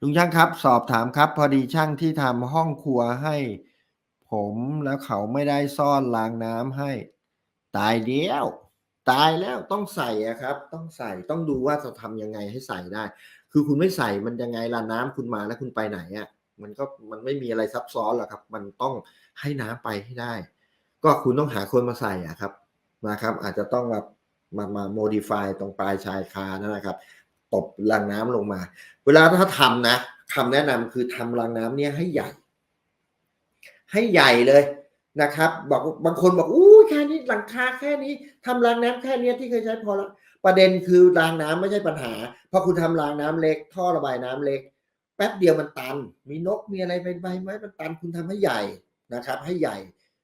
ลุงช่างครับ สอบถามครับ พอดีช่างที่ทำห้องครัวให้ ผมแล้วเขาไม่ได้ซ่อนรางน้ำให้ ตายเดียว ตายแล้วต้องใส่อะครับ ต้องใส่ต้องดูว่าจะทำยังไงให้ใส่ได้ คือคุณไม่ใส่มันยังไงล่ะน้ำคุณมาแล้วคุณไปไหนอะ่ะมันก็มันไม่มีอะไรซับซ้อนหรอกครับ มันต้องให้น้ำไปให้ได้ ก็คุณต้องหาคนมาใส่อะครับนะครับ อาจจะต้องแบบมามาโมดิฟายตรงปลายชายคานั่นนะครับ ตบรางน้ำลงมา เวลาถ้าทำนะคำแนะนำคือทำรางน้ำเนี่ยให้ใหญ่ ให้ใหญ่เลยนะครับ บอกบางคนบอกอู้แค่นี้หลังคาแค่นี้ทำรางน้ำแค่เนี้ยที่เคยใช้พอแล้วประเด็นคือรางน้ำไม่ใช่ปัญหาเพราะคุณทำรางน้ำเล็ก ท่อระบายน้ำเล็ก แป๊บเดียวมันตัน มีนกมีอะไรไปใบไม้มันตันคุณทำให้ใหญ่นะครับ ให้ใหญ่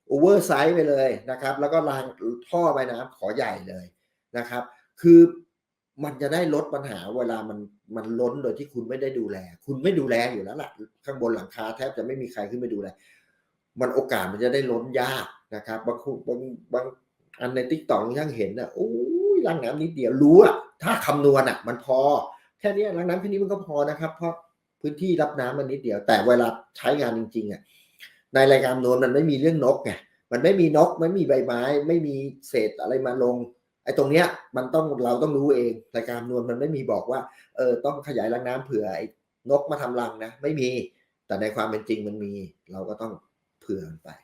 โอเวอร์ไซส์ไปเลยนะครับ แล้วก็รางท่อระบายน้ำขอใหญ่เลยนะครับ คือ มันจะได้ลดปัญหาเวลามันมันล้นโดยที่คุณไม่ได้ดูแล คุณไม่ดูแลอยู่แล้วล่ะ ข้างบนหลังคาแทบจะไม่มีใครขึ้นไปดูแล มันโอกาสมันจะได้ล้นยากนะครับบางคนบางบางอันในทิกต็อกช่างเห็นอะโอ้ยล้างน้ำนิดเดียวรู้อะถ้าคำนวณอะมันพอ แค่นี้ล้างน้ำแค่นี้มันก็พอนะครับ เพราะพื้นที่รับน้ำมันนิดเดียว แต่เวลาใช้งานจริงๆอะในรายการนวณมันไม่มีเรื่องนกไงมันไม่มีนกไม่มีใบไม้ ไม่มีเศษอะไรมาลง ไอ้ตรงเนี้ยมันต้องเราต้องรู้เองรายการคำนวณมันไม่มีบอกว่าเออต้องขยายรังน้ำเผื่อไอ้นกมาทำรังนะ ไม่มีแต่ในความเป็นจริงมันมี เราก็ต้องเผื่อไป